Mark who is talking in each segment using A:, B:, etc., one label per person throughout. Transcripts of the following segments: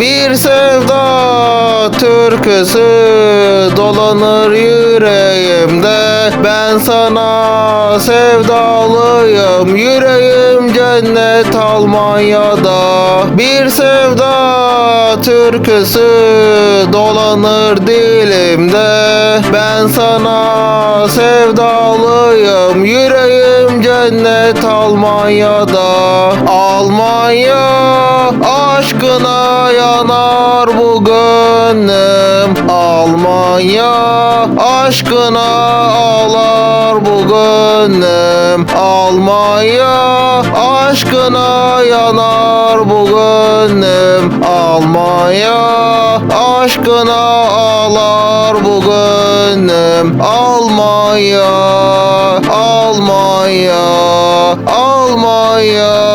A: Bir sevda türküsü dolanır yüreğimde. Ben sana sevdalıyım yüreğim cennet Almanya'da. Bir sevda türküsü dolanır dilimde. Ben sana sevdalıyım yüreğim cennet Almanya'da. Almanya aşkına yanar bu gönlüm. Almanya aşkına ağlar bu gönlüm. Almanya aşkına yanar bu gönlüm. Almanya aşkına ağlar bu gönlüm. Almanya Almanya Almanya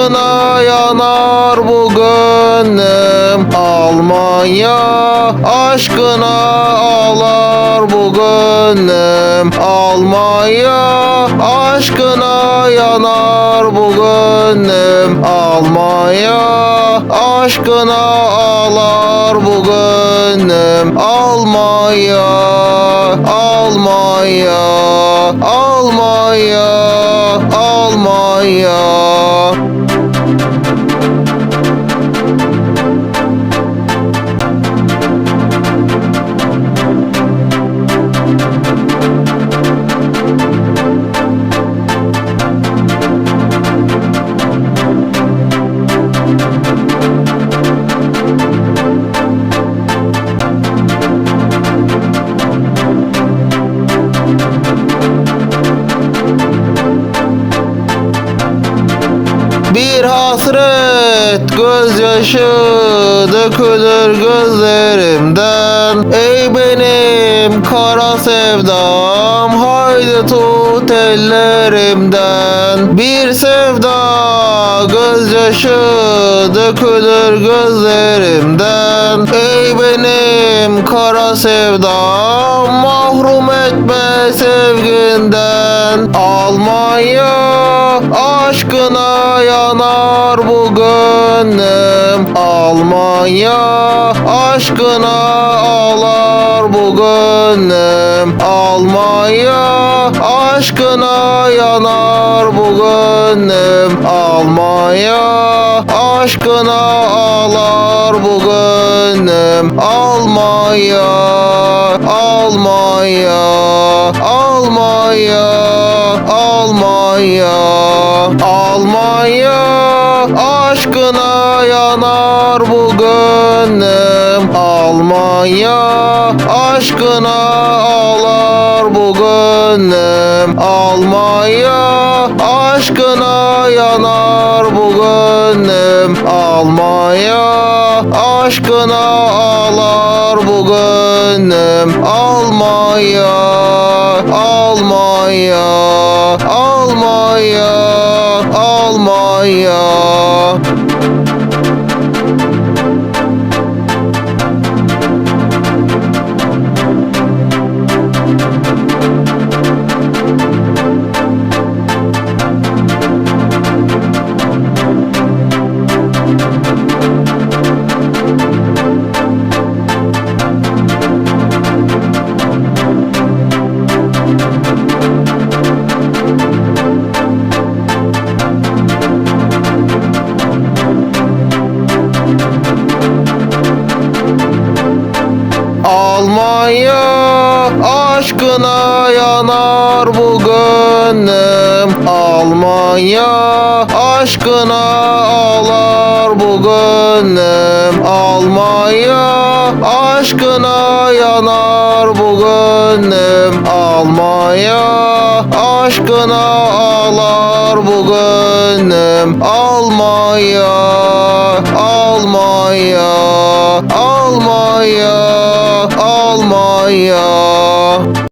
A: aşkına yanar bu gönlüm. Almanya aşkına ağlar bu gönlüm. Almanya aşkına yanar bu gönlüm. Almanya aşkına ağlar bu gönlüm. Almanya Almanya Almanya Almanya hasret gözyaşı dökülür gözlerimden. Ey benim kara sevdam haydi tut ellerimden. Bir sevda gözyaşı dökülür gözlerimden. Ey benim kara sevdam mahrum etme sevginden. Almanya aşkına yanar bu gönlüm. Almanya aşkına ağlar bu gönlüm. Almanya aşkına yanar bu gönlüm. Almanya aşkına ağlar bu gönlüm. Almanya Almanya Almanya Almanya Almanya aşkına yanar bu gönlüm. Almanya aşkına ağlar bu gönlüm. Almanya aşkına yanar bu gönlüm. Almanya aşkına ağlar bu gönlüm. Almanya Almanya Almanya Almanya aşkına yanar bu gönlüm. Almanya aşkına ağlar bu gönlüm. Almanya aşkına yanar bu gönlüm. Almanya aşkına ağlar bu gönlüm. Almanya Almanya Almanya